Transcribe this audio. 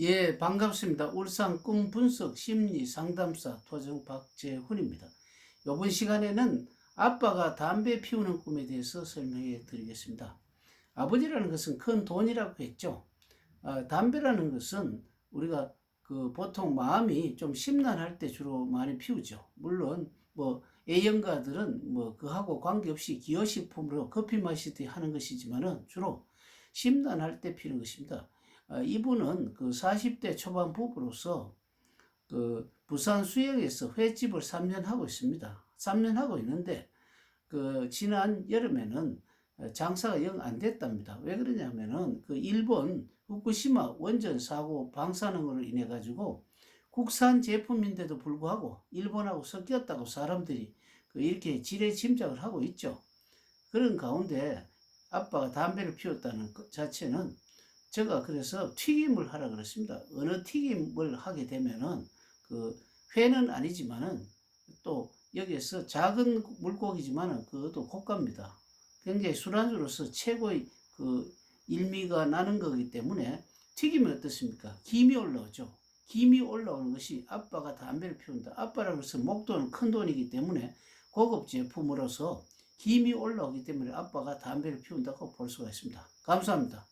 예, 반갑습니다. 울산 꿈 분석 심리 상담사 토정 박재훈입니다. 이번 시간에는 아빠가 담배 피우는 꿈에 대해서 설명해 드리겠습니다. 아버지라는 것은 큰 돈이라고 했죠. 아, 담배라는 것은 우리가 그 보통 마음이 좀 심란할 때 주로 많이 피우죠. 물론 뭐 A형가들은 뭐 그하고 관계없이 기호식품으로 커피 마시듯이 하는 것이지만은 주로 심란할 때 피는 것입니다. 아, 이분은 그 40대 초반 부부로서 그 부산 수영에서 횟집을 3년 하고 있습니다. 3년 하고 있는데 그 지난 여름에는 장사가 영 안 됐답니다. 왜 그러냐면은 그 일본 후쿠시마 원전 사고 방사능으로 인해 가지고 국산 제품인데도 불구하고 일본하고 섞였다고 사람들이 그 이렇게 지레 짐작을 하고 있죠. 그런 가운데 아빠가 담배를 피웠다는 것 자체는 제가 그래서 튀김을 하라 그랬습니다. 어느 튀김을 하게 되면은 그 회는 아니지만은 또 여기에서 작은 물고기지만은 그것도 고가입니다. 굉장히 술안주로서 최고의 그 일미가 나는 거기 때문에 튀기면 어떻습니까? 김이 올라오죠. 김이 올라오는 것이 아빠가 담배를 피운다. 아빠라고 해서 목돈은 큰 돈이기 때문에 고급 제품으로서 김이 올라오기 때문에 아빠가 담배를 피운다고 볼 수가 있습니다. 감사합니다.